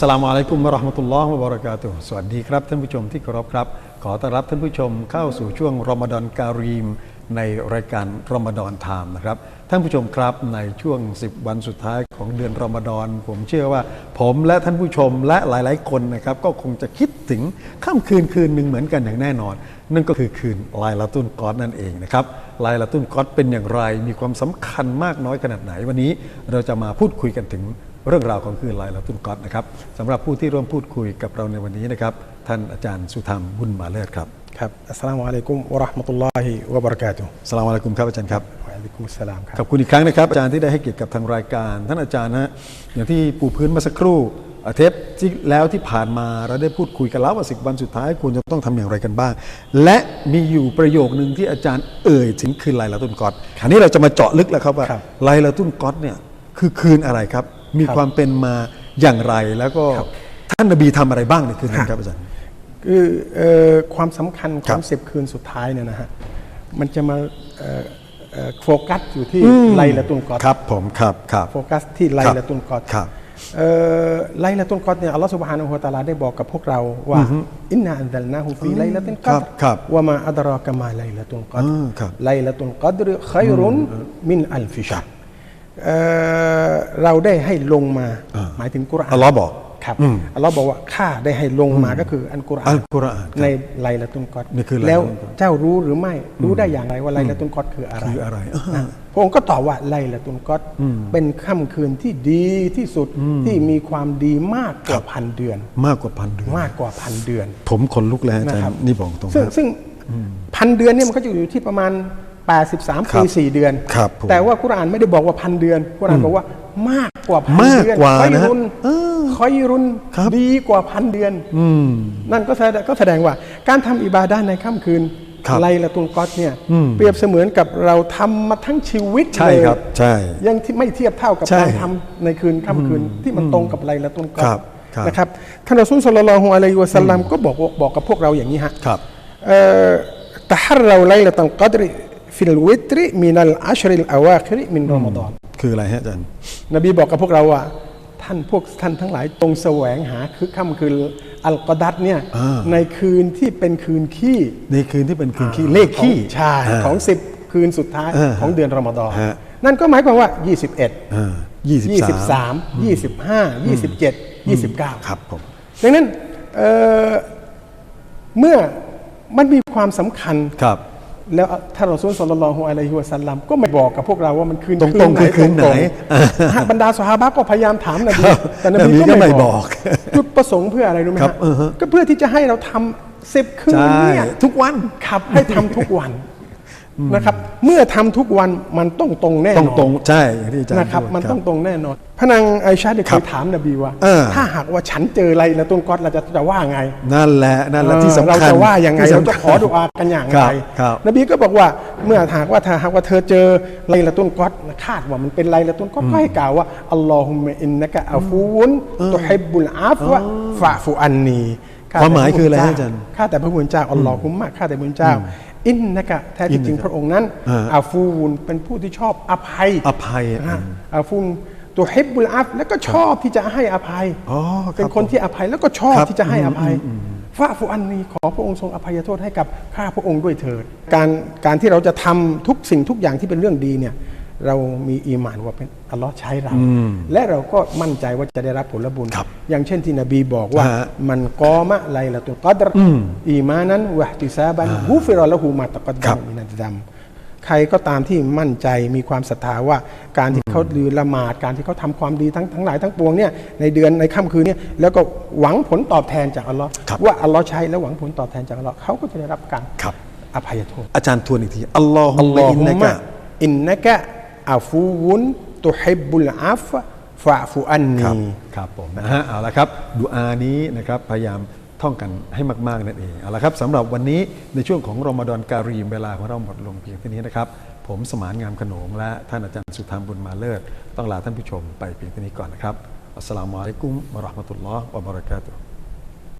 สลามอะลัยกุมวะราะห์มะตุลลอฮ์วะบะเราะกาตุฮ์สวัสดีครับท่านผู้ชมที่เคารพครับ ขอต้อนรับท่านผู้ชมเข้าสู่ช่วงรอมฎอนการีม ในรายการรอมฎอนไทม์นะครับ ท่านผู้ชมครับในช่วง 10 วันสุดท้ายของเดือนรอมฎอนผมเชื่อว่า ผมและท่านผู้ชมและหลาย ๆ คนนะครับก็คงจะคิดถึงค่ำคืนคืนหนึ่งเหมือนกันอย่างแน่นอน นั่นก็คือคืนไลลาตุนกอดนั่นเองนะครับไลลาตุนกอดเป็นอย่างไร มีความสำคัญมากน้อยขนาดไหนวันนี้ เราจะมาพูดคุยกันถึง เรื่องราวของคืนไลลาตุนกอดนะครับสำหรับผู้ที่ร่วมพูดคุยกับเราในวันนี้นะครับท่านอาจารย์สุธรรมบุญมาเลิศครับครับอัสสลามุอะลัยกุมวะเราะห์มะตุลลอฮิวะบะเราะกาตุฮ์สลามอะลัยกุมครับอาจารย์ครับวะอะลัยกุมุสสลามครับขอบคุณอีกครั้งนะครับอาจารย์ที่ได้ให้เกียรติกับทางรายการ ท่านอาจารย์นะฮะอย่างที่ปูพื้นมาสักครู่อะเทปที่แล้วที่ผ่านมาเราได้พูดคุยกันแล้วว่าสิบวันสุดท้ายควรจะต้องทำอย่างไรกันบ้าง และมีอยู่ประโยคนึงที่อาจารย์เอ่ยถึงคืนไลลาตุนกอดอันนี้เราจะมาเจาะลึกแล้วครับว่าครับไลลาตุนกอดเนี่ยคือคืนอะไรครับ มีครับความเป็นมาอย่างไร แล้วก็ครับท่านนบีทำอะไรบ้างในคืนนั้นครับอาจารย์คือเอ่อความสำคัญขครัองบสิบคืนสุดท้ายเนี่ยนะฮะมันจะมาเอ่อเอ่อโฟกัสอยู่ที่ไลละตุนกอดครับผมครับครับโฟกัสที่ไลละตุนกอดครับเอ่อไลละตุนกอดเนี่ยอัลลอฮฺสุบฮานะฮูวะตะอาลาได้บอกกับพวกเราว่าอินนาอันซัลนาฮูฟีไลละตุนกอครัดบครับวะมาอัดรอกะมาไลละตุนกอดอ่าครับไลละตุนกอดรขัยรุนมินอัลฟิชาร์ เอ่อเราได้ให้ลงมาอ่าหมายถึงกุรอานอัลลอฮ์บอกครับอืมอัลลอฮ์บอกว่าข้าได้ให้ลงมาก็คืออันกุรอานอัลกุรอานครับในไลละตุนกอดนี่คือไลละตุนกอดแล้วเจ้ารู้หรือไม่รู้ได้อย่างไรว่าไลละตุนกอดคืออะไรคืออะไรอ่านะพระองค์ก็ตอบว่าไลละตุนกอดเป็นค่ำคืนที่ดีที่สุดที่มีความดีมากกว่าพันเดือน มากกว่าพันเดือนมากกว่าพันเดือน ผมขนลุกแล้วอาจารนะครับย์นี่บอกตรงซึ่งครับซึ่งพันเดือนเนี่ยมันก็จะอยู่ที่ประมาณ 83ครัปีบ4เดือน ครับผมแต่ว่ากุรอานไม่ได้บอกว่าพันเดือนกุรอานบอกว่ามากกว่าพันมากเดือนกว่าคอยนะฮะรุนเออคอยรุนครับ ดีกว่าพันเดือน อืม นั่นก็แสดงก็แสดงว่าการทำอิบาดาในค่ำคืนครับไลละตุลกอดเนี่ยอืม เปรียบเสมือนกับเราทำมาทั้งชีวิตใช่เลยครับ ใช่ ยังที่ไม่เทียบเท่ากับใช่การทำในคืนค่ำคืนที่มันตรงกับไลละตุลกอครัดบครับ นะครับท่านรอซูลศ็อลลัลลอฮุอะลัยฮิวะสัลลัมก็บอกว่าบอกกับพวกเราอย่างนี้ฮะ ครับ ตะฮัรเราไลละตัลกอดร ฟิลวิตริมินัลอัชริลอาวาคิริมินรอมฎอนคืออะไรฮะอาจารย์นบีบอกกับพวกเราว่าท่านพวกท่านทั้งหลายตรงแสวงหาคือค่ำคืนอัลกอดัดเนี่ยอ่าในคืนที่เป็นคืนขี้ในคืนที่เป็นคืนขี้เลขขี้ของใช่าของสิบคืนสุดท้ายอ่าของเดือนรอมฎอนฮะนั่นก็หมายความว่า 21อ่ายี่สิบสาม23 25 27 29 ครับผมดังนั้นเอ่อเมื่อมันมีความสำคัญครับ แล้วท่านรอซูลศ็อลลัลลอฮุอะลัยฮิวะสัลลัมก็ไม่บอกกับพวกเราว่ามันคืนตรงๆคือคืนไหนตรงๆฮะบรรดาสหายก็พยายามถามนบีครับแต่นนบีบีก็ก็ไม่ไม่บบออกกจุดประสงค์เพื่ออะไรรู้ไหมครับฮะเออฮะก็เพื่อที่จะให้เราทำสิบคืนใช่เนี่ยทุกวันขับให้ทำทุกวัน นะครับ เมื่อทำทุกวันมันต้องตรงแน่นตอนรงตรงๆใช่อย่างที่อาจารย์นะครับพูดมันต้องตรงแน่นอนพระนางไอชาเนี่ยคเครับยถามนบีว่าเออถ้าหากว่าฉันเจออะไรแล้วต้นก๊อตเราจะจะว่าไง นั่นแหละนั่นแหละเออที่สำคัญเราจะว่ายังไงที่เราสำจะคัญขอดุอากันอย่างคไรรับครับนบีก็บอกว่าเมื่อหากว่าถ้าหากว่าเธอเจอไลละตุนกอดคาดว่ามันเป็นไลละตุนกอดก็ให้กล่าวว่าอัลลอฮุมะอินนะกะอัฟูนตุฮิบบุลอาฟวะฟะฟูอันนีความหมายคืออะไรฮะอาจารย์ข้าแต่พระผู้เป็นเจ้าอัลลอฮุมะข้าแต่พระผู้เป็นเจ้า อินนะกะแท้ที่จริงพระองค์นั้นอ่าอาฟูนเป็นผู้ที่ชอบอภัยอภัยนะอืมอาฟูนตุฮิบบุลอาฟแล้วก็ชอบที่จะให้อภัยอ๋อครับเป็นคนที่อภัยแล้วก็ชอบครับที่จะให้อภัยฟาฟูอันนี้ขอพระองค์ทรงอภัยโทษให้กับข้าพระองค์ด้วยเถิด การการที่เราจะทำทุกสิ่งทุกอย่างที่เป็นเรื่องดีเนี่ย เรามีอีหมานว่าเป็นอัลลอฮ์ใช้เรา และเราก็มั่นใจว่าจะได้รับผลบุญครับอย่างเช่นที่นบีบอกว่าฮะมันกอมะไลละตุลกัดรอีมานั้นวะติซาบันฮูฟิรอละหูมาตะกัดครัดับมมินัดดัมใครก็ตามที่มั่นใจมีความศรัทธาว่า การที่เขาลือละหมาดการที่เขาทำความดีทั้งทั้งหลายทั้งปวงเนี่ยในเดือนในค่ำคืนเนี่ยแล้วก็หวังผลตอบแทนจากอัลลอฮ์ครับว่าอัลลอฮ์ใช้แล้วหวังผลตอบแทนจากอัลลอฮ์เขาก็จะได้รับการครับอภัยโทษอาจารย์ทวนอีกทีอัลลอฮุอัลมะลออินฮุนะมะกะอินนะกะ อาฟูวุนตุฮิบุลอาฟฟะฟูอันนีครับผมนะฮะเอาละครับดูอานี้นะครับพยายามท่องกันให้มาก ๆ นั่นเองเอาละครับสำหรับวันนี้ในช่วงของรอมฎอนการีมเวลาของเราหมดลงเพียงเท่านี้นะครับ ผมสมานงามขนงและท่านอาจารย์สุธรรมบุญมาเลิศ ต้องลาท่านผู้ชมไปเพียงเท่านี้ก่อนนะครับอัสสลามุอะลัยกุมวะราะห์มะตุลลอฮ์วะบะเราะกาตุฮ์